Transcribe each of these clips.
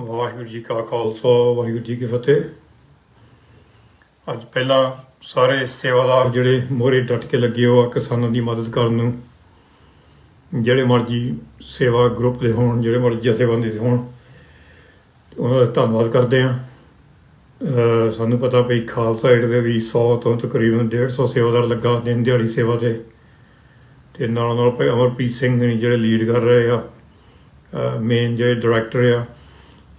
ਵਾਹਿਗੁਰੂ ਜੀ ਕਾ ਖਾਲਸਾ, ਵਾਹਿਗੁਰੂ ਜੀ ਕੀ ਫਤਿਹ। ਅੱਜ ਪਹਿਲਾਂ ਸਾਰੇ ਸੇਵਾਦਾਰ ਜਿਹੜੇ ਮੋਹਰੇ ਡਟ ਕੇ ਲੱਗੇ ਹੋ ਆ ਕਿਸਾਨਾਂ ਦੀ ਮਦਦ ਕਰਨ ਨੂੰ, ਜਿਹੜੇ ਮਰਜ਼ੀ ਸੇਵਾ ਗਰੁੱਪ ਦੇ ਹੋਣ, ਜਿਹੜੇ ਮਰਜ਼ੀ ਜਥੇਬੰਦੀ ਦੇ ਹੋਣ, ਉਹਨਾਂ ਦਾ ਧੰਨਵਾਦ ਕਰਦੇ ਆ ਸਾਨੂੰ ਪਤਾ ਪਈ ਖਾਲਸਾ ਏਡ ਦੇ ਵੀ 100 ਤੋਂ ਤਕਰੀਬਨ 150 ਸੇਵਾਦਾਰ ਲੱਗਾ ਦਿਨ ਦਿਹਾੜੀ ਸੇਵਾ ਤੇ। ਤੇ ਨਾਲ ਨਾਲ ਭਾਈ ਅਮਰਪ੍ਰੀਤ ਸਿੰਘ ਨੇ ਜਿਹੜੇ ਲੀਡ ਕਰ ਰਹੇ ਆ ਮੇਨ ਜਿਹੜੇ ਡਾਇਰੈਕਟਰ ਆ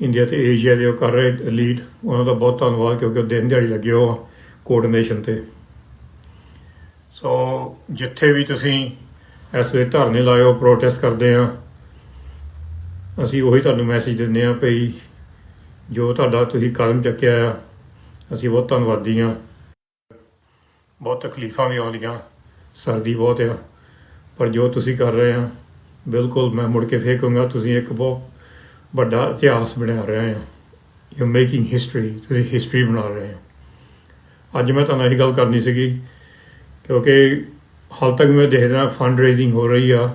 ਇੰਡੀਆ ਤੇ ਏਸ਼ੀਆ ਦੇ ਉਹ ਕਰ ਰਹੇ ਲੀਡ ਉਹਨਾਂ ਦਾ ਬਹੁਤ ਧੰਨਵਾਦ ਕਿਉਂਕਿ ਉਹ ਦਿਨ ਦਿਹਾੜੀ ਲੱਗੇ ਹੋ ਕੋਆਰਡੀਨੇਸ਼ਨ ਤੇ। ਸੋ ਜਿੱਥੇ ਵੀ ਤੁਸੀਂ ਇਸ ਵੇਲੇ ਧਰਨੇ ਲਾਏ ਹੋ ਪ੍ਰੋਟੈਸਟ ਕਰਦੇ ਆ, ਅਸੀਂ ਉਹੀ ਤੁਹਾਨੂੰ ਮੈਸੇਜ ਦਿੰਦੇ ਆ ਭਈ ਜੋ ਤੁਹਾਡਾ ਤੁਸੀਂ ਕਦਮ ਚੱਕਿਆ ਆ, ਅਸੀਂ ਬਹੁਤ ਧੰਨਵਾਦੀ ਆ। ਬਹੁਤ ਤਕਲੀਫਾਂ ਵੀ ਆਉਂਦੀਆਂ, ਸਰਦੀ ਬਹੁਤ ਆ, ਪਰ ਜੋ ਤੁਸੀਂ ਕਰ ਰਹੇ ਆ, ਬਿਲਕੁਲ ਮੈਂ ਮੁੜ ਕੇ ਫੇਰ ਕਹੂੰਗਾ, ਤੁਸੀਂ ਇੱਕ ਬਹੁਤ ਵੱਡਾ ਇਤਿਹਾਸ ਬਣਾ ਰਹੇ ਆ ਯੂ ਮੇਕਿੰਗ ਹਿਸਟਰੀ ਤੁਸੀਂ ਹਿਸਟਰੀ ਬਣਾ ਰਹੇ ਹੋ। ਅੱਜ ਮੈਂ ਤੁਹਾਨੂੰ ਇਹ ਗੱਲ ਕਰਨੀ ਸੀਗੀ, ਕਿਉਂਕਿ ਹਾਲ ਤੱਕ ਮੈਂ ਦੇਖਦਾ ਫੰਡ ਰੇਜ਼ਿੰਗ ਹੋ ਰਹੀ ਆ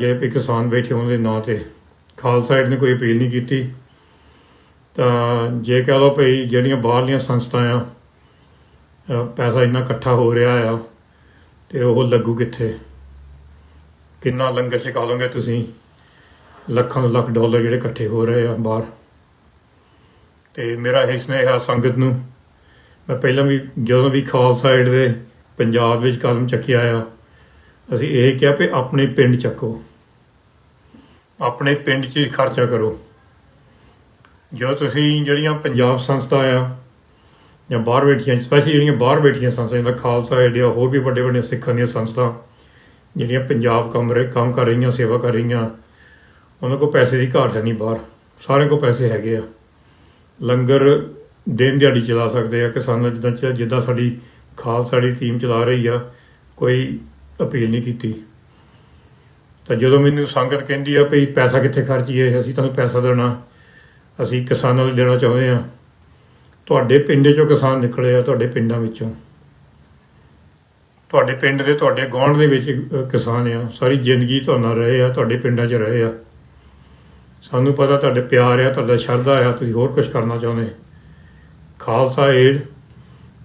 ਜਿਹੜੇ ਵੀ ਕਿਸਾਨ ਬੈਠੇ ਉਹਨਾਂ ਦੇ ਨਾਂ ਤੇ। ਖਾਲਸਾ ਏਡ ਨੇ ਕੋਈ ਅਪੀਲ ਨਹੀਂ ਕੀਤੀ। ਤਾਂ ਜੇ ਕਹ ਲਓ ਭਈ ਜਿਹੜੀਆਂ ਬਾਹਰਲੀਆਂ ਸੰਸਥਾਵਾਂ ਆ ਪੈਸਾ ਇੰਨਾ ਇਕੱਠਾ ਹੋ ਰਿਹਾ ਆ, ਤੇ ਉਹ ਲੱਗੂ ਕਿੱਥੇ? ਕਿੰਨਾ ਲੰਗਰ ਛਕਾ ਲਓਗੇ ਤੁਸੀਂ? ਲੱਖਾਂ ਦੇ ਲੱਖ ਡਾਲਰ ਜਿਹੜੇ ਇਕੱਠੇ ਹੋ ਰਹੇ ਆ ਬਾਹਰ। ਤੇ ਮੇਰਾ ਇਹ ਸੁਨੇਹਾ ਸੰਗਤ ਨੂੰ, ਮੈਂ ਪਹਿਲਾਂ ਵੀ ਜਦੋਂ ਵੀ ਖਾਲਸਾ ਏਡ ਦੇ ਪੰਜਾਬ ਵਿੱਚ ਕਦਮ ਚੱਕਿਆ ਆ, ਅਸੀਂ ਇਹ ਕਿਹਾ ਵੀ ਆਪਣੇ ਪਿੰਡ ਚੱਕੋ। ਆਪਣੇ ਪਿੰਡ 'ਚ ਹੀ ਖਰਚਾ ਕਰੋ। ਜੋ ਤੁਸੀਂ ਜਿਹੜੀਆਂ ਪੰਜਾਬ ਸੰਸਥਾ ਆ, ਜਾਂ ਬਾਹਰ ਬੈਠੀਆਂ ਸਪੈਸ਼ਲੀ ਜਿਹੜੀਆਂ ਬਾਹਰ ਬੈਠੀਆਂ ਸੰਸਥਾ, ਜਿੱਦਾਂ ਖਾਲਸਾ ਏਡ ਜਾਂ ਹੋਰ ਵੀ ਵੱਡੇ ਵੱਡੇ ਸਿੱਖਾਂ ਦੀਆਂ ਸੰਸਥਾ, ਜਿਹੜੀਆਂ ਪੰਜਾਬ ਕੰਮ ਰਹੇ ਕੰਮ ਕਰ ਰਹੀਆਂ, ਸੇਵਾ ਕਰ ਰਹੀਆਂ ਉਹਨਾਂ ਕੋਲ ਪੈਸੇ ਦੀ ਘਾਟ ਹੈ ਨਹੀਂ ਬਾਹਰ। ਸਾਰਿਆਂ ਕੋਲ ਪੈਸੇ ਹੈਗੇ ਆ। ਲੰਗਰ ਦਿਨ ਦਿਹਾੜੀ ਚਲਾ ਸਕਦੇ ਆ। ਕਿਸਾਨਾਂ ਜਿੱਦਾਂ ਚ- ਜਿੱਦਾਂ ਸਾਡੀ ਖਾਲਸਾ ਦੀ ਟੀਮ ਚਲਾ ਰਹੀ ਆ, ਕੋਈ ਅਪੀਲ ਨਹੀਂ ਕੀਤੀ। ਤਾਂ ਜਦੋਂ ਮੈਨੂੰ ਸੰਗਤ ਕਹਿੰਦੀ ਆ ਵੀ ਪੈਸਾ ਕਿੱਥੇ ਖਰਚੀਏ, ਅਸੀਂ ਤੁਹਾਨੂੰ ਪੈਸਾ ਦੇਣਾ। ਅਸੀਂ ਕਿਸਾਨਾਂ ਨੂੰ ਦੇਣਾ ਚਾਹੁੰਦੇ ਆ। ਤੁਹਾਡੇ ਪਿੰਡੇ ਚੋਂ ਕਿਸਾਨ ਨਿਕਲੇ ਆ, ਤੁਹਾਡੇ ਪਿੰਡਾਂ ਵਿੱਚੋਂ। ਤੁਹਾਡੇ ਪਿੰਡ ਦੇ, ਤੁਹਾਡੇ ਗੁਆਂਢ ਦੇ ਵਿੱਚ ਕਿਸਾਨ ਆ। ਸਾਰੀ ਜ਼ਿੰਦਗੀ ਤੁਹਾਡੇ ਨਾਲ ਰਹੇ ਆ, ਤੁਹਾਡੇ ਪਿੰਡਾਂ 'ਚ ਰਹੇ ਆ। ਸਾਨੂੰ ਪਤਾ ਤੁਹਾਡੇ ਪਿਆਰ ਆ, ਤੁਹਾਡਾ ਸ਼ਰਧਾ ਆ, ਤੁਸੀਂ ਹੋਰ ਕੁਝ ਕਰਨਾ ਚਾਹੁੰਦੇ? ਖਾਲਸਾ ਏਡ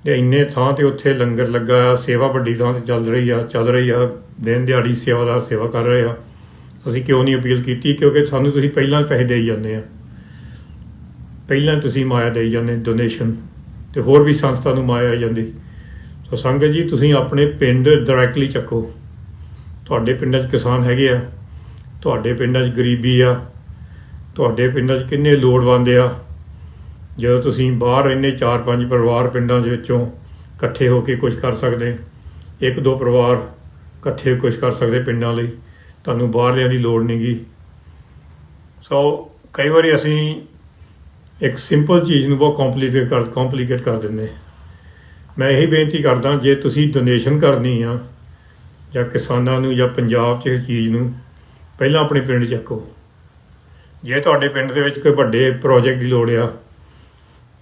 ਦੇ ਇੰਨੇ ਥਾਂ ਤੇ ਉੱਥੇ ਲੰਗਰ ਲੱਗਾ ਆ, ਸੇਵਾ ਵੱਡੀ ਥਾਂ ਤੇ ਚੱਲ ਰਹੀ ਆ, ਚੱਲ ਰਹੀ ਆ, ਦਿਨ ਦਿਹਾੜੀ ਸੇਵਾਦਾਰ ਸੇਵਾ ਕਰ ਰਹੇ ਆ। ਅਸੀਂ ਕਿਉਂ ਨਹੀਂ ਅਪੀਲ ਕੀਤੀ? ਕਿਉਂਕਿ ਸਾਨੂੰ ਤੁਸੀਂ ਪਹਿਲਾਂ ਪੈਸੇ ਦੇਈ ਜਾਂਦੇ ਆ। ਪਹਿਲਾਂ ਤੁਸੀਂ ਮਾਇਆ ਦੇਈ ਜਾਂਦੇ ਡੋਨੇਸ਼ਨ ਤੇ ਹੋਰ ਵੀ ਸੰਸਥਾ ਨੂੰ ਮਾਇਆ ਜਾਂਦੀ। ਸੋ ਸੰਗਤ ਜੀ, ਤੁਸੀਂ ਆਪਣੇ ਪਿੰਡ ਡਾਇਰੈਕਟਲੀ ਚੱਕੋ। ਤੁਹਾਡੇ ਪਿੰਡਾਂ 'ਚ ਕਿਸਾਨ ਹੈਗੇ ਆ, ਤੁਹਾਡੇ ਪਿੰਡਾਂ 'ਚ ਗਰੀਬੀ ਆ ਤੁਹਾਡੇ ਪਿੰਡਾਂ 'ਚ ਕਿੰਨੇ ਲੋੜਵੰਦ ਆ? ਜਦੋਂ ਤੁਸੀਂ ਬਾਹਰ ਰਹਿੰਦੇ ਚਾਰ ਪੰਜ ਪਰਿਵਾਰ ਪਿੰਡਾਂ ਦੇ ਵਿੱਚੋਂ ਇਕੱਠੇ ਹੋ ਕੇ ਕੁਝ ਕਰ ਸਕਦੇ, ਇੱਕ ਦੋ ਪਰਿਵਾਰ ਇਕੱਠੇ ਕੁਝ ਕਰ ਸਕਦੇ ਪਿੰਡਾਂ ਲਈ, ਤੁਹਾਨੂੰ ਬਾਹਰਲਿਆਂ ਦੀ ਲੋੜ ਨਹੀਂਗੀ ਸੋ ਕਈ ਵਾਰੀ ਅਸੀਂ ਇੱਕ ਸਿੰਪਲ ਚੀਜ਼ ਨੂੰ ਬਹੁਤ ਕੰਪਲਿਕੇਟ ਕਰ ਕੰਪਲਿਕੇਟ ਕਰ ਦਿੰਦੇ। ਮੈਂ ਇਹੀ ਬੇਨਤੀ ਕਰਦਾ, ਜੇ ਤੁਸੀਂ ਡੋਨੇਸ਼ਨ ਕਰਨੀ ਆ, ਜਾਂ ਕਿਸਾਨਾਂ ਨੂੰ ਜਾਂ ਪੰਜਾਬ 'ਚ ਇਹ ਚੀਜ਼ ਨੂੰ, ਪਹਿਲਾਂ ਆਪਣੇ ਪਿੰਡ ਚੱਕੋ। ਜੇ ਤੁਹਾਡੇ ਪਿੰਡ ਦੇ ਵਿੱਚ ਕੋਈ ਵੱਡੇ ਪ੍ਰੋਜੈਕਟ ਦੀ ਲੋੜ ਆ,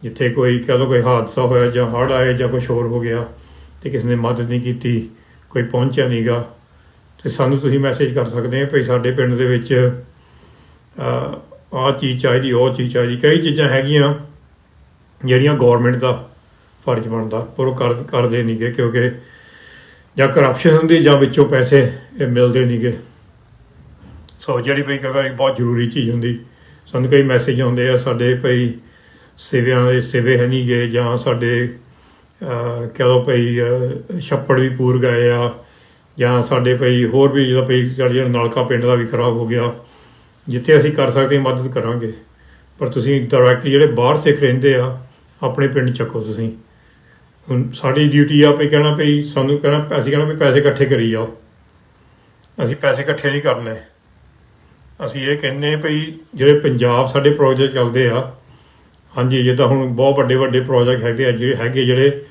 ਜਿੱਥੇ ਕੋਈ ਕਹ ਲਓ ਕੋਈ ਹਾਦਸਾ ਹੋਇਆ ਜਾਂ ਹੜ੍ਹ ਆਏ ਜਾਂ ਕੁਝ ਹੋਰ ਹੋ ਗਿਆ ਤੇ ਕਿਸੇ ਨੇ ਮਦਦ ਨਹੀਂ ਕੀਤੀ, ਕੋਈ ਪਹੁੰਚਿਆ ਨਹੀਂਗਾ ਤੇ ਸਾਨੂੰ ਤੁਸੀਂ ਮੈਸੇਜ ਕਰ ਸਕਦੇ ਆ ਭਈ ਸਾਡੇ ਪਿੰਡ ਦੇ ਵਿੱਚ ਆਹ ਚੀਜ਼ ਚਾਹੀਦੀ, ਉਹ ਚੀਜ਼ ਚਾਹੀਦੀ। ਕਈ ਚੀਜ਼ਾਂ ਹੈਗੀਆਂ ਜਿਹੜੀਆਂ ਗਵਰਨਮੈਂਟ ਦਾ ਫਰਜ਼ ਬਣਦਾ, ਪਰ ਉਹ ਕਰ, ਕਰਦੇ ਨਹੀਂਗੇ ਕਿਉਂਕਿ ਜਾਂ ਕਰਪਸ਼ਨ ਹੁੰਦੀ ਜਾਂ ਵਿੱਚੋਂ ਪੈਸੇ ਇਹ ਮਿਲਦੇ ਨਹੀਂਗੇ ਸੋ ਜਿਹੜੀ ਵੀ ਕਈ ਵਾਰੀ ਬਹੁਤ ਜ਼ਰੂਰੀ ਚੀਜ਼ ਹੁੰਦੀ ਸਾਨੂੰ ਕਈ ਮੈਸੇਜ ਆਉਂਦੇ ਆ ਸਾਡੇ ਭਈ ਸਿਵਿਆਂ ਦੇ ਸਿਵੇ ਹੈ ਨਹੀਂ ਗਏ ਜਾਂ ਸਾਡੇ ਅਹ, ਕਹਿ ਲਓ ਭਈ ਛੱਪੜ ਵੀ ਪੂਰ ਗਏ ਆ ਜਾਂ ਸਾਡੇ ਭਈ ਹੋਰ ਵੀ ਜਿਹੜਾ ਭਈ ਸਾਡੇ ਜਿਹੜਾ ਨਲਕਾ ਪਿੰਡ ਦਾ ਵੀ ਖਰਾਬ ਹੋ ਗਿਆ ਜਿੱਥੇ ਅਸੀਂ ਕਰ ਸਕਦੇ ਮਦਦ ਕਰਾਂਗੇ। ਪਰ ਤੁਸੀਂ ਡਾਇਰੈਕਟਲੀ ਜਿਹੜੇ ਬਾਹਰ ਸਿੱਖ ਰਹਿੰਦੇ ਆ ਆਪਣੇ ਪਿੰਡ ਚੱਕੋ ਤੁਸੀਂ। ਹੁਣ ਸਾਡੀ ਡਿਊਟੀ ਆ ਭਈ ਕਹਿਣਾ ਭਈ ਸਾਨੂੰ ਕਹਿਣਾ ਅਸੀਂ ਕਹਿਣਾ ਵੀ ਪੈਸੇ ਇਕੱਠੇ ਕਰੀ ਜਾਓ। ਅਸੀਂ ਪੈਸੇ ਇਕੱਠੇ ਨਹੀਂ ਕਰਨੇ। ਅਸੀਂ ਇਹ ਕਹਿੰਨੇ ਭਈ ਜਿਹੜੇ ਪੰਜਾਬ ਸਾਡੇ ਪ੍ਰੋਜੈਕਟ ਚੱਲਦੇ ਆ, ਹਾਂਜੀ ਜਿੱਦਾਂ ਹੁਣ ਬਹੁਤ ਵੱਡੇ ਵੱਡੇ ਪ੍ਰੋਜੈਕਟ ਹੈਗੇ ਆ, ਜਿਹੜੇ ਹੈਗੇ ਜਿਹੜੇ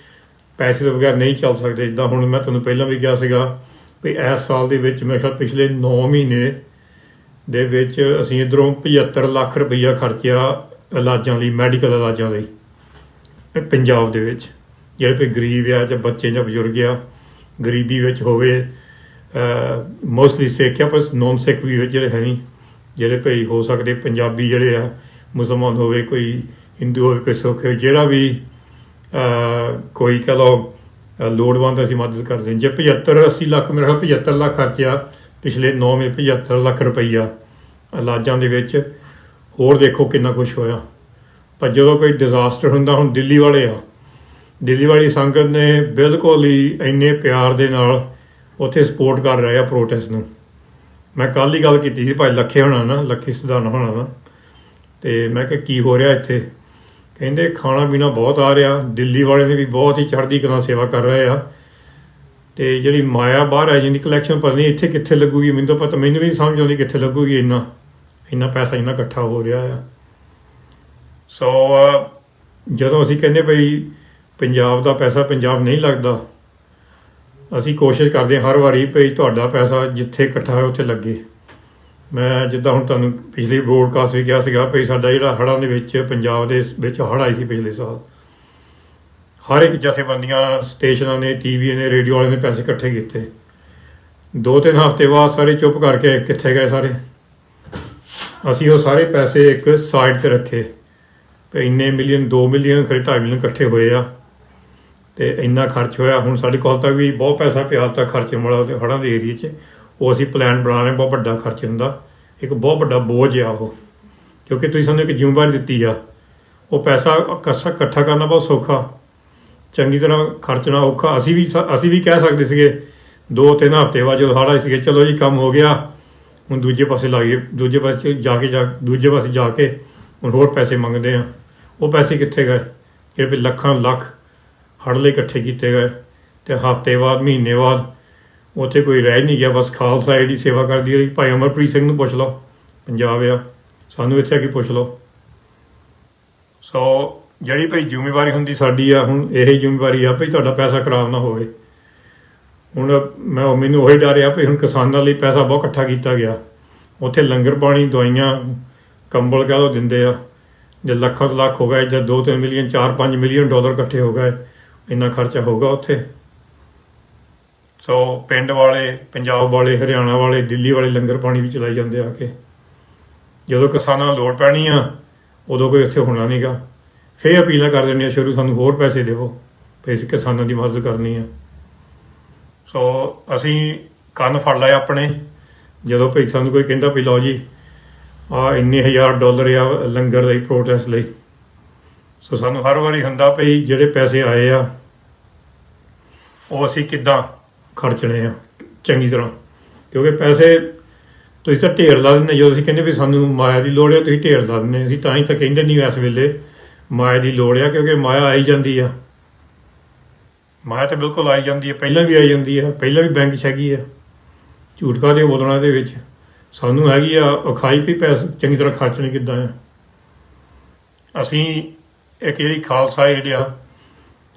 ਪੈਸੇ ਤੋਂ ਬਗੈਰ ਨਹੀਂ ਚੱਲ ਸਕਦੇ। ਜਿੱਦਾਂ ਹੁਣ ਮੈਂ ਤੁਹਾਨੂੰ ਪਹਿਲਾਂ ਵੀ ਕਿਹਾ ਸੀਗਾ ਵੀ ਇਸ ਸਾਲ ਦੇ ਵਿੱਚ ਮੇਰੇ ਖਿਆਲ ਪਿਛਲੇ 9 ਮਹੀਨੇ ਦੇ ਵਿੱਚ ਅਸੀਂ ਇਧਰੋਂ 75 ਲੱਖ ਰੁਪਈਆ ਖਰਚਿਆ ਇਲਾਜਾਂ ਲਈ ਮੈਡੀਕਲ ਇਲਾਜਾਂ ਲਈ ਪੰਜਾਬ ਦੇ ਵਿੱਚ। ਜਿਹੜੇ ਵੀ ਗਰੀਬ ਆ ਜਾਂ ਬੱਚੇ ਜਾਂ ਬਜ਼ੁਰਗ ਆ, ਗਰੀਬੀ ਵਿੱਚ ਹੋਵੇ ਮੋਸਟਲੀ ਸਿੱਖ ਆ, ਪਰ ਨੌਨ ਸਿੱਖ ਵੀ ਜਿਹੜੇ ਹੈ ਨਹੀਂ। ਜਿਹੜੇ ਭਈ ਹੋ ਸਕਦੇ ਪੰਜਾਬੀ ਜਿਹੜੇ ਆ, ਮੁਸਲਮਾਨ ਹੋਵੇ, ਕੋਈ ਹਿੰਦੂ ਹੋਵੇ, ਕੋਈ ਸਿੱਖ ਹੋਵੇ, ਜਿਹੜਾ ਵੀ ਕੋਈ ਕਹ ਲਓ ਲੋੜਵੰਦ ਅਸੀਂ ਮਦਦ ਕਰਦੇ ਹਾਂ। ਜੇ 75 80 ਲੱਖ, ਮੇਰਾ ਖਿਆਲ 75 ਲੱਖ ਖਰਚਿਆ ਪਿਛਲੇ 9 ਮਹੀਨੇ 75 ਲੱਖ ਰੁਪਈਆ ਇਲਾਜਾਂ ਦੇ ਵਿੱਚ। ਹੋਰ ਦੇਖੋ ਕਿੰਨਾ ਕੁਝ ਹੋਇਆ। ਪਰ ਜਦੋਂ ਕੋਈ ਡਿਜ਼ਾਸਟਰ ਹੁੰਦਾ, ਹੁਣ ਦਿੱਲੀ ਵਾਲੇ ਆ। ਦਿੱਲੀ ਵਾਲੀ ਸੰਗਤ ਨੇ ਬਿਲਕੁਲ ਹੀ ਇੰਨੇ ਪਿਆਰ ਦੇ ਨਾਲ ਉੱਥੇ ਸਪੋਰਟ ਕਰ ਰਹੇ ਆ ਪ੍ਰੋਟੈਸਟ ਨੂੰ। ਮੈਂ ਕੱਲ ਹੀ ਗੱਲ ਕੀਤੀ ਸੀ ਭਾਈ ਲੱਖੇ ਹੋਣਾ ਨਾ ਲੱਖੀ ਸੁਧਾਨ ਹੋਣਾ ਨਾ ਤੇ ਮੈਂ ਕਿਹਾ ਕੀ ਹੋ ਰਿਹਾ ਇੱਥੇ? ਕਹਿੰਦੇ ਖਾਣਾ ਪੀਣਾ ਬਹੁਤ ਆ ਰਿਹਾ ਦਿੱਲੀ ਵਾਲੇ ਨੇ ਵੀ ਬਹੁਤ ਹੀ ਚੜ੍ਹਦੀ ਕਲਾ ਸੇਵਾ ਕਰ ਰਹੇ ਆ। ਤੇ ਜਿਹੜੀ ਮਾਇਆ ਬਾਹਰ ਆ ਜਾਂਦੀ ਕਲੈਕਸ਼ਨ ਪਤਾ ਨਹੀਂ ਇੱਥੇ ਕਿੱਥੇ ਲੱਗੂਗੀ ਮੈਨੂੰ ਤਾਂ ਪਤਾ ਮੈਨੂੰ ਵੀ ਨਹੀਂ ਸਮਝ ਆਉਂਦੀ ਕਿੱਥੇ ਲੱਗੂਗੀ ਇੰਨਾ। ਇੰਨਾ ਪੈਸਾ ਇੰਨਾ ਇਕੱਠਾ ਹੋ ਰਿਹਾ ਆ। ਸੋ ਅਹ, ਜਦੋਂ ਅਸੀਂ ਕਹਿੰਦੇ ਭਈ ਪੰਜਾਬ ਦਾ ਪੈਸਾ ਪੰਜਾਬ ਨਹੀਂ ਲੱਗਦਾ ਅਸੀਂ ਕੋਸ਼ਿਸ਼ ਕਰਦੇ ਹਾਂ ਹਰ ਵਾਰੀ ਭਈ ਤੁਹਾਡਾ ਪੈਸਾ ਜਿੱਥੇ ਇਕੱਠਾ ਹੋਇਆ ਉੱਥੇ ਲੱਗੇ। ਮੈਂ ਜਿੱਦਾਂ ਹੁਣ ਤੁਹਾਨੂੰ ਪਿਛਲੀ ਬ੍ਰੋਡਕਾਸਟ ਵੀ ਕਿਹਾ ਸੀਗਾ ਭਈ ਸਾਡਾ ਜਿਹੜਾ ਹੜ੍ਹਾਂ ਦੇ ਵਿੱਚ ਪੰਜਾਬ ਦੇ ਵਿੱਚ ਹੜ੍ਹ ਆਈ ਸੀ ਪਿਛਲੇ ਸਾਲ। ਹਰ ਇੱਕ ਜਥੇਬੰਦੀਆਂ, ਸਟੇਸ਼ਨਾਂ ਨੇ, ਟੀਵੀ ਨੇ, ਰੇਡੀਓ ਵਾਲਿਆਂ ਨੇ ਪੈਸੇ ਇਕੱਠੇ ਕੀਤੇ। ਦੋ ਤਿੰਨ ਹਫ਼ਤੇ ਬਾਅਦ ਸਾਰੇ ਚੁੱਪ ਕਰਕੇ ਕਿੱਥੇ ਗਏ ਸਾਰੇ? ਅਸੀਂ ਉਹ ਸਾਰੇ ਪੈਸੇ ਇੱਕ ਸਾਈਡ ਤੇ ਰੱਖੇ ਵੀ ਇੰਨੇ ਮਿਲੀਅਨ 2 ਮਿਲੀਅਨ ਖਰੇ 2.5 ਮਿਲੀਅਨ ਇਕੱਠੇ ਹੋਏ ਆ। ਤੇ ਇੰਨਾ ਖਰਚ ਹੋਇਆ ਹੁਣ ਸਾਡੇ ਕੋਲ ਤਾਂ ਵੀ ਬਹੁਤ ਪੈਸਾ ਪਿਆ ਹਾਲ ਤੱਕ ਖਰਚਣ ਵਾਲਾ ਉਹਦੇ ਹੜ੍ਹਾਂ ਦੇ ਏਰੀਏ 'ਚ। ਉਹ ਅਸੀਂ ਪਲਾਨ ਬਣਾ ਰਹੇ ਹਾਂ, ਬਹੁਤ ਵੱਡਾ ਖਰਚ ਹੁੰਦਾ। ਇੱਕ ਬਹੁਤ ਵੱਡਾ ਬੋਝ ਆ ਉਹ ਕਿਉਂਕਿ ਤੁਸੀਂ ਸਾਨੂੰ ਇੱਕ ਜ਼ਿੰਮੇਵਾਰੀ ਦਿੱਤੀ ਆ। ਉਹ ਪੈਸਾ ਇਕੱਠਾ ਇਕੱਠਾ ਕਰਨਾ ਬਹੁਤ ਸੌਖਾ। ਚੰਗੀ ਤਰ੍ਹਾਂ ਖਰਚਣਾ ਔਖਾ। ਅਸੀਂ ਵੀ ਸ- ਅਸੀਂ ਵੀ ਕਹਿ ਸਕਦੇ ਸੀਗੇ ਦੋ ਤਿੰਨ ਹਫ਼ਤੇ ਬਾਅਦ ਜਦੋਂ ਹੜ੍ਹ ਆਏ ਸੀਗੇ ਚਲੋ ਜੀ ਕੰਮ ਹੋ ਗਿਆ ਹੁਣ ਦੂਜੇ ਪਾਸੇ ਲਾਈਏ। ਦੂਜੇ ਪਾਸੇ ਜਾ ਕੇ ਜਾ ਦੂਜੇ ਪਾਸੇ ਜਾ ਕੇ ਹੁਣ ਹੋਰ ਪੈਸੇ ਮੰਗਦੇ ਆ ਉਹ ਪੈਸੇ ਕਿੱਥੇ ਗਏ? ਜਿਹੜੇ ਵੀ ਲੱਖਾਂ ਲੱਖ ਹੜ੍ਹ ਲਈ ਇਕੱਠੇ ਕੀਤੇ ਗਏ ਤੇ ਹਫ਼ਤੇ ਬਾਅਦ, ਮਹੀਨੇ ਬਾਅਦ ਉੱਥੇ ਕੋਈ ਰਹਿ ਨਹੀਂ ਗਿਆ, ਬਸ ਖਾਲਸਾ ਏਡੀ ਸੇਵਾ ਕਰਦੀ ਰਹੀ। ਭਾਈ ਅਮਰਪ੍ਰੀਤ ਸਿੰਘ ਨੂੰ ਪੁੱਛ ਲਓ, ਪੰਜਾਬ ਆ, ਸਾਨੂੰ ਇੱਥੇ ਆ ਕੇ ਪੁੱਛ ਲਓ। ਸੋ ਜਿਹੜੀ ਭਈ ਜ਼ਿੰਮੇਵਾਰੀ ਹੁੰਦੀ ਸਾਡੀ ਆ, ਹੁਣ ਇਹ ਜ਼ਿੰਮੇਵਾਰੀ ਆ ਭਈ ਤੁਹਾਡਾ ਪੈਸਾ ਖਰਾਬ ਨਾ ਹੋਵੇ। ਹੁਣ ਮੈਂ ਮੈਨੂੰ ਉਹੀ ਡਰ ਆ ਭਈ ਹੁਣ ਕਿਸਾਨਾਂ ਲਈ ਪੈਸਾ ਬਹੁਤ ਇਕੱਠਾ ਕੀਤਾ ਗਿਆ। ਉੱਥੇ ਲੰਗਰ ਪਾਣੀ, ਦਵਾਈਆਂ, ਕੰਬਲ ਕਹਿ ਲਓ ਦਿੰਦੇ ਆ। ਜੇ ਲੱਖਾਂ ਤੋਂ ਲੱਖ ਹੋ ਗਏ ਜਾਂ 2-3 ਮਿਲੀਅਨ 4-5 ਮਿਲੀਅਨ ਡਾਲਰ ਇਕੱਠੇ ਹੋ ਗਏ। ਇੰਨਾ ਖਰਚਾ ਹੋਊਗਾ ਉੱਥੇ। ਸੋ ਪਿੰਡ ਵਾਲੇ, ਪੰਜਾਬ ਵਾਲੇ, ਹਰਿਆਣਾ ਵਾਲੇ, ਦਿੱਲੀ ਵਾਲੇ ਲੰਗਰ ਪਾਣੀ ਵੀ ਚਲਾਈ ਜਾਂਦੇ ਆ ਕੇ। ਜਦੋਂ ਕਿਸਾਨਾਂ ਨੂੰ ਲੋੜ ਪੈਣੀ ਆ, ਉਦੋਂ ਕੋਈ ਉੱਥੇ ਹੋਣਾ ਨਹੀਂਗਾ ਫੇਰ ਅਪੀਲਾਂ ਕਰ ਦਿੰਦੇ ਆ, ਸ਼ੁਰੂ ਸਾਨੂੰ ਹੋਰ ਪੈਸੇ ਦਿਓ ਵੀ ਅਸੀਂ ਕਿਸਾਨਾਂ ਦੀ ਮਦਦ ਕਰਨੀ ਆ। ਸੋ ਅਸੀਂ ਕੰਨ ਫੜ ਲਏ ਆਪਣੇ। ਜਦੋਂ ਭਈ ਸਾਨੂੰ ਕੋਈ ਕਹਿੰਦਾ ਵੀ ਲਓ ਜੀ ਆ ਇੰਨੇ ਹਜ਼ਾਰ ਡਾਲਰ ਆ ਲੰਗਰ ਲਈ ਪ੍ਰੋਟੈਸਟ ਲਈ। ਸੋ ਸਾਨੂੰ ਹਰ ਵਾਰੀ ਹੁੰਦਾ ਭਈ ਜਿਹੜੇ ਪੈਸੇ ਆਏ ਆ, ਉਹ ਅਸੀਂ ਕਿੱਦਾਂ ਖਰਚਣੇ ਆ, ਚੰਗੀ ਤਰ੍ਹਾਂ। ਕਿਉਂਕਿ ਪੈਸੇ ਤੁਸੀਂ ਤਾਂ ਢੇਰ ਲਾ ਦਿੰਦੇ ਜਦੋਂ ਅਸੀਂ ਕਹਿੰਦੇ ਵੀ ਸਾਨੂੰ ਮਾਇਆ ਦੀ ਲੋੜ ਹੈ ਤੁਸੀਂ ਢੇਰ ਲਾ ਦਿੰਦੇ ਅਸੀਂ ਤਾਂ ਹੀ ਤਾਂ ਕਹਿੰਦੇ ਨਹੀਂ ਇਸ ਵੇਲੇ ਮਾਇਆ ਦੀ ਲੋੜ ਆ, ਕਿਉਂਕਿ ਮਾਇਆ ਆਈ ਜਾਂਦੀ ਆ। ਮਾਇਆ ਤਾਂ ਬਿਲਕੁਲ ਆਈ ਜਾਂਦੀ ਹੈ ਪਹਿਲਾਂ ਵੀ ਆਈ ਜਾਂਦੀ ਹੈ ਪਹਿਲਾਂ ਵੀ ਬੈਂਕ 'ਚ ਹੈਗੀ ਆ ਝੂਠਕਾ ਦੇ ਬੋਲਣਾ ਦੇ ਵਿੱਚ। ਸਾਨੂੰ ਹੈਗੀ ਆ ਅਖਾਈ ਵੀ ਪੈਸੇ, ਚੰਗੀ ਤਰ੍ਹਾਂ ਖਰਚਣੇ ਕਿੱਦਾਂ ਆ। ਅਸੀਂ ਇੱਕ ਜਿਹੜੀ ਖਾਲਸਾ ਏਡ ਆ,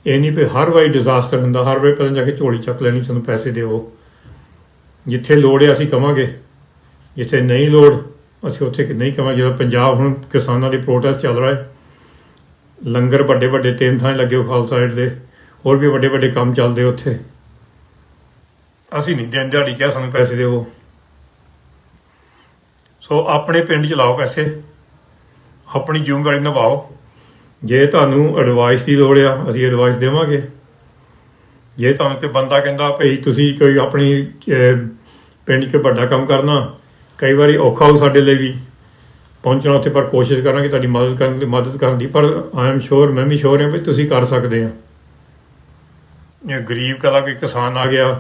ਇਹ ਨਹੀਂ ਵੀ ਹਰ ਵਾਰੀ ਡਿਜ਼ਾਸਟਰ ਹੁੰਦਾ, ਹਰ ਵਾਰੀ ਪਹਿਲਾਂ ਜਾ ਕੇ ਝੋਲੀ ਚੱਕ ਲੈਣੀ, ਸਾਨੂੰ ਪੈਸੇ ਦਿਓ। ਜਿੱਥੇ ਲੋੜ ਹੈ ਅਸੀਂ ਕਵਾਂਗੇ, ਜਿੱਥੇ ਨਹੀਂ ਲੋੜ, ਅਸੀਂ ਉੱਥੇ ਨਹੀਂ ਕਵਾਂਗੇ। ਜਦੋਂ ਪੰਜਾਬ ਹੁਣ ਕਿਸਾਨਾਂ ਦੇ ਪ੍ਰੋਟੈਸਟ ਚੱਲ ਰਿਹਾ ਹੈ, ਲੰਗਰ ਵੱਡੇ ਵੱਡੇ ਤਿੰਨ ਥਾਂ ਲੱਗੇ ਹੋ ਖਾਲਸਾ ਏਡ ਦੇ, ਹੋਰ ਵੀ ਵੱਡੇ ਵੱਡੇ ਕੰਮ ਚੱਲਦੇ ਉੱਥੇ। ਅਸੀਂ ਨਹੀਂ ਦਿਨ ਦਿਹਾੜੀ ਕਿਹਾ ਸਾਨੂੰ ਪੈਸੇ ਦਿਓ। ਸੋ ਆਪਣੇ ਪਿੰਡ ਚ ਲਾਓ ਪੈਸੇ, ਆਪਣੀ ਜ਼ਿੰਮੇਵਾਰੀ ਨਿਭਾਓ। ਜੇ ਤੁਹਾਨੂੰ ਐਡਵਾਈਸ ਦੀ ਲੋੜ ਆ, ਅਸੀਂ ਐਡਵਾਈਸ ਦੇਵਾਂਗੇ। ਜੇ ਤੁਹਾਨੂੰ ਕੋਈ ਬੰਦਾ ਕਹਿੰਦਾ ਭਈ ਤੁਸੀਂ ਕੋਈ ਆਪਣੀ ਪਿੰਡ 'ਚ ਵੱਡਾ ਕੰਮ ਕਰਨਾ, ਕਈ ਵਾਰੀ ਔਖਾ ਹੋ ਸਾਡੇ ਲਈ ਵੀ। ਪਹੁੰਚਣਾ ਉੱਥੇ ਪਰ ਕੋਸ਼ਿਸ਼ ਕਰਾਂਗੇ ਤੁਹਾਡੀ ਮਦਦ ਕਰਨ ਦੀ, ਮਦਦ ਕਰਨ ਦੀ, ਪਰ ਆਈ ਐਮ ਸ਼ੋਰ ਮੈਂ ਵੀ ਸ਼ੋਰ ਹਾਂ ਵੀ ਤੁਸੀਂ ਕਰ ਸਕਦੇ ਆ। ਇਹ ਗਰੀਬ ਕਲਾ ਕੋਈ ਕਿਸਾਨ ਆ ਗਿਆ,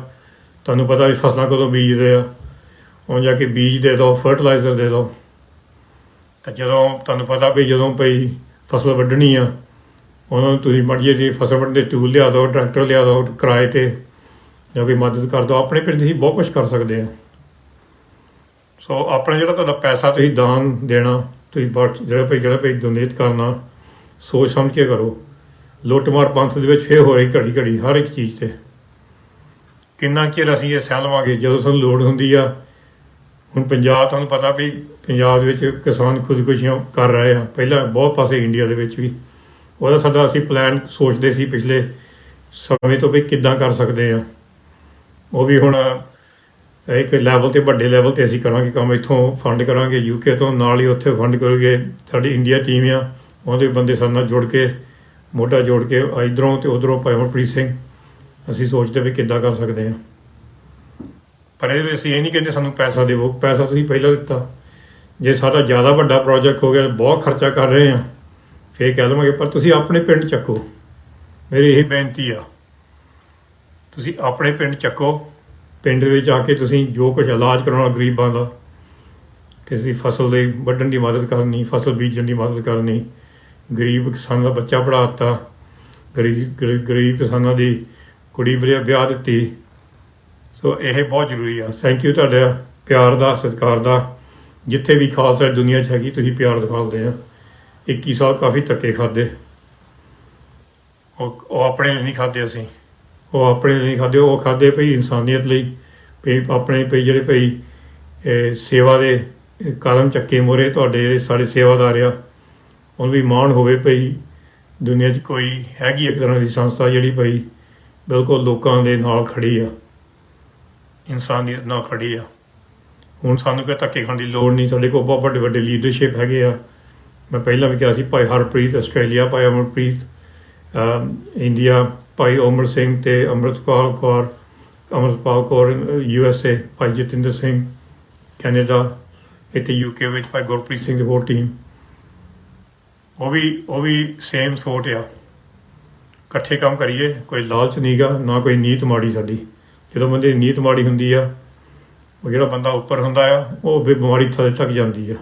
ਤੁਹਾਨੂੰ ਪਤਾ ਵੀ ਫਸਲਾਂ ਕਦੋਂ ਬੀਜਦੇ ਆ। ਉਹ ਜਾ ਕੇ ਬੀਜ ਦੇ ਦਿਓ ਫਰਟੀਲਾਈਜ਼ਰ ਦੇ ਦਿਓ। ਤਾਂ ਜਦੋਂ ਤੁਹਾਨੂੰ ਪਤਾ ਵੀ ਜਦੋਂ ਭਈ ਫਸਲ ਵੱਢਣੀ ਆ। ਉਹਨਾਂ ਨੂੰ ਤੁਸੀਂ ਮੜੀਏ ਦੀ ਫਸਲ ਵੱਢਣ ਦੇ ਟੂਲ ਲਿਆ ਦਿਓ ਟਰੈਕਟਰ ਲਿਆ ਦਿਓ, ਕਿਰਾਏ ਤੇ ਜਾਂ ਕੋਈ ਮਦਦ ਕਰ ਦਿਓ। ਆਪਣੇ ਪਿੰਡ 'ਚ ਅਸੀਂ ਬਹੁਤ ਕੁਝ ਕਰ ਸਕਦੇ ਆ। ਸੋ ਆਪਣਾ ਜਿਹੜਾ ਤੁਹਾਡਾ ਪੈਸਾ ਤੁਸੀਂ ਦਾਨ ਦੇਣਾ, ਤੁਸੀਂ ਜਿਹੜਾ ਭਈ ਜਿਹੜਾ ਭਈ ਡੋਨੇਟ ਕਰਨਾ, ਸੋਚ ਸਮਝ ਕੇ ਕਰੋ। ਲੁੱਟਮਾਰ ਪੰਥ ਦੇ ਵਿੱਚ ਫੇਰ ਹੋ ਰਹੀ ਘੜੀ ਘੜੀ, ਹਰ ਇੱਕ ਚੀਜ਼ ਤੇ। ਕਿੰਨਾ ਚਿਰ ਅਸੀਂ ਇਹ ਸਹਿ ਲਵਾਂਗੇ? ਜਦੋਂ ਸਾਨੂੰ ਲੋੜ ਹੁੰਦੀ ਆ ਹੁਣ ਪੰਜਾਬ ਤੁਹਾਨੂੰ ਪਤਾ ਵੀ ਪੰਜਾਬ ਦੇ ਵਿੱਚ ਕਿਸਾਨ ਖੁਦਕੁਸ਼ੀਆਂ ਕਰ ਰਹੇ ਆ। ਪਹਿਲਾਂ ਬਹੁਤ ਪਾਸੇ ਇੰਡੀਆ ਦੇ ਵਿੱਚ ਵੀ। ਉਹਦਾ ਸਾਡਾ ਅਸੀਂ ਪਲਾਨ ਸੋਚਦੇ ਸੀ ਪਿਛਲੇ ਸਮੇਂ ਤੋਂ ਵੀ ਕਿੱਦਾਂ ਕਰ ਸਕਦੇ ਆ। ਉਹ ਵੀ ਹੁਣ ਇੱਕ ਲੈਵਲ ਤੇ ਵੱਡੇ ਲੈਵਲ ਤੇ ਅਸੀਂ ਕਰਾਂਗੇ ਕੰਮ। ਇੱਥੋਂ ਫੰਡ ਕਰਾਂਗੇ ਯੂਕੇ ਤੋਂ ਨਾਲ ਹੀ ਉੱਥੇ ਫੰਡ ਕਰੋਗੇ। ਸਾਡੀ ਇੰਡੀਆ ਟੀਮ ਆ, ਉਹਦੇ ਬੰਦੇ ਸਾਡੇ ਨਾਲ ਜੁੜ ਕੇ, ਮੋਢਾ ਜੋੜ ਕੇ ਇਧਰੋਂ ਤੇ ਉਧਰੋਂ ਭਾਈ ਅਮਰਪ੍ਰੀਤ ਸਿੰਘ। ਅਸੀਂ ਸੋਚਦੇ ਵੀ ਕਿੱਦਾਂ ਕਰ ਸਕਦੇ ਹਾਂ ਪਰ ਇਹ ਵੀ ਅਸੀਂ ਇਹ ਨਹੀਂ ਕਹਿੰਦੇ ਸਾਨੂੰ ਪੈਸਾ ਦੇਵੋ, ਪੈਸਾ ਤੁਸੀਂ ਪਹਿਲਾਂ ਦਿੱਤਾ। ਜੇ ਸਾਡਾ ਜ਼ਿਆਦਾ ਵੱਡਾ ਪ੍ਰੋਜੈਕਟ ਹੋ ਗਿਆ, ਬਹੁਤ ਖਰਚਾ ਕਰ ਰਹੇ ਆ ਫੇਰ ਕਹਿ ਲਵਾਂਗੇ ਪਰ ਤੁਸੀਂ ਆਪਣੇ ਪਿੰਡ ਚੱਕੋ। ਮੇਰੀ ਇਹ ਬੇਨਤੀ ਆ, ਤੁਸੀਂ ਆਪਣੇ ਪਿੰਡ ਚੱਕੋ। ਪਿੰਡ ਵਿੱਚ ਜਾ ਕੇ ਤੁਸੀਂ ਜੋ ਕੁਝ ਇਲਾਜ ਕਰਾਉਣਾ ਗਰੀਬਾਂ ਦਾ ਕਿਸੇ ਫਸਲ ਦੇ ਵੱਢਣ ਦੀ ਮਦਦ ਕਰਨੀ, ਫਸਲ ਬੀਜਣ ਦੀ ਮਦਦ ਕਰਨੀ, ਗਰੀਬ ਕਿਸਾਨ ਦਾ ਬੱਚਾ ਪੜ੍ਹਾਤਾ ਗਰੀਬ ਗਰੀ- ਗਰੀਬ ਕਿਸਾਨਾਂ ਦੀ ਕੁੜੀ ਵਿਆਹ ਵਿਆਹ ਦਿੱਤੀ ਸੋ ਇਹ ਬਹੁਤ ਜ਼ਰੂਰੀ ਆ। ਥੈਂਕ ਯੂ ਤੁਹਾਡਾ ਪਿਆਰ ਦਾ, ਸਤਿਕਾਰ ਦਾ। ਜਿੱਥੇ ਵੀ ਖਾਲਸਾ ਦੁਨੀਆ 'ਚ ਹੈਗੀ, ਤੁਸੀਂ ਪਿਆਰ ਦਿਖਾਉਂਦੇ ਆ। 21 ਸਾਲ ਕਾਫੀ ਧੱਕੇ ਖਾਦੇ ਉਹ ਉਹ ਆਪਣੇ ਨਹੀਂ ਖਾਦੇ ਅਸੀਂ। ਉਹ ਆਪਣੇ ਨਹੀਂ ਖਾਦੇ ਉਹ ਖਾਦੇ ਭਈ ਇਨਸਾਨੀਅਤ ਲਈ। ਭਈ ਆਪਣੇ ਭਈ ਜਿਹੜੇ ਭਈ ਸੇਵਾ ਦੇ ਕਦਮ ਚੱਕੇ ਮੋਰੇ ਤੁਹਾਡੇ ਜਿਹੜੇ ਸਾਡੇ ਸੇਵਾਦਾਰ ਆ, ਉਹਨੂੰ ਵੀ ਮਾਣ ਹੋਵੇ ਭਈ ਦੁਨੀਆ 'ਚ ਕੋਈ ਹੈਗੀ ਇੱਕ ਤਰ੍ਹਾਂ ਦੀ ਸੰਸਥਾ ਜਿਹੜੀ ਭਈ ਬਿਲਕੁਲ ਲੋਕਾਂ ਦੇ ਨਾਲ ਖੜੀ ਆ। ਇਨਸਾਨੀਅਤ ਨਾਲ ਖੜੀ ਆ। ਹੁਣ ਸਾਨੂੰ ਕੋਈ ਧੱਕੇ ਖਾਣ ਦੀ ਲੋੜ ਨਹੀਂ, ਸਾਡੇ ਕੋਲ ਬਹੁਤ ਵੱਡੇ ਵੱਡੇ ਲੀਡਰਸ਼ਿਪ ਹੈਗੇ ਆ। ਮੈਂ ਪਹਿਲਾਂ ਵੀ ਕਿਹਾ ਸੀ, ਭਾਈ ਹਰਪ੍ਰੀਤ, ਆਸਟ੍ਰੇਲੀਆ ਭਾਈ ਅਮਰਪ੍ਰੀਤ ਇੰਡੀਆ ਭਾਈ ਓਮਰ ਸਿੰਘ ਤੇ Amritpal Kaur Amarpal Kaur, U S A Bhai Jatinder Singh, Canada, ਇੱਥੇ ਯੂਕੇ ਵਿੱਚ ਭਾਈ ਗੁਰਪ੍ਰੀਤ ਸਿੰਘ ਦੀ ਹੋਰ ਟੀਮ ਉਹ ਵੀ ਉਹ ਵੀ ਸੇਮ ਸੋਟ ਆ। ਇਕੱਠੇ ਕੰਮ ਕਰੀਏ, ਕੋਈ ਲਾਲਚ ਨਹੀਂਗਾ ਨਾ ਕੋਈ ਨੀਤ ਮਾੜੀ ਸਾਡੀ। ਜਦੋਂ ਬੰਦੇ ਦੀ ਨੀਤ ਮਾੜੀ ਹੁੰਦੀ ਆ, ਉਹ ਜਿਹੜਾ ਬੰਦਾ ਉੱਪਰ ਹੁੰਦਾ ਆ, ਉਹ ਵੀ ਬਿਮਾਰੀ ਥੱਲੇ ਤੱਕ ਜਾਂਦੀ ਆ,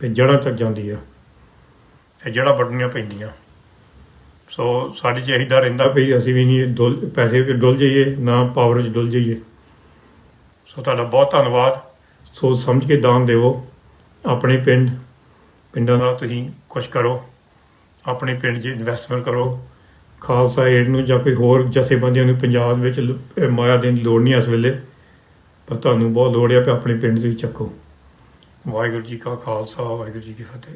ਤੇ ਜੜ੍ਹਾਂ ਤੱਕ ਜਾਂਦੀ ਆ, ਤੇ ਜੜ੍ਹਾਂ ਵੱਢਣੀਆਂ ਪੈਂਦੀਆਂ। ਸੋ ਸਾਡੇ 'ਚ ਇਹੀ ਡਰ ਰਹਿੰਦਾ ਵੀ ਅਸੀਂ ਵੀ ਨਹੀਂ ਡੁੱਲ, ਪੈਸੇ ਵਿੱਚ ਡੁੱਲ ਜਾਈਏ, ਨਾ ਪਾਵਰ 'ਚ ਡੁੱਲ ਜਾਈਏ। ਸੋ ਤੁਹਾਡਾ ਬਹੁਤ ਧੰਨਵਾਦ। ਸੋਚ ਸਮਝ ਕੇ ਦਾਨ ਦੇਵੋ ਆਪਣੇ ਪਿੰਡ, ਪਿੰਡਾਂ ਦਾ ਤੁਸੀਂ ਕੁਝ ਕਰੋ। ਆਪਣੇ ਪਿੰਡ 'ਚ ਇਨਵੈਸਟਮੈਂਟ ਕਰੋ। ਖਾਲਸਾ ਏਡ ਨੂੰ ਜਾਂ ਕੋਈ ਹੋਰ ਜਥੇਬੰਦੀਆਂ ਨੂੰ ਪੰਜਾਬ ਵਿੱਚ ਮਾਇਆ ਦੇਣ ਦੀ ਲੋੜ ਨਹੀਂ ਇਸ ਵੇਲੇ, ਪਰ ਤੁਹਾਨੂੰ ਬਹੁਤ ਲੋੜ ਹੈ ਕਿ ਆਪਣੇ ਪਿੰਡ ਦੇ ਵਿੱਚ ਚੱਕੋ। ਵਾਹਿਗੁਰੂ ਜੀ ਕਾ ਖਾਲਸਾ, ਵਾਹਿਗੁਰੂ ਜੀ ਕੀ ਫਤਿਹ।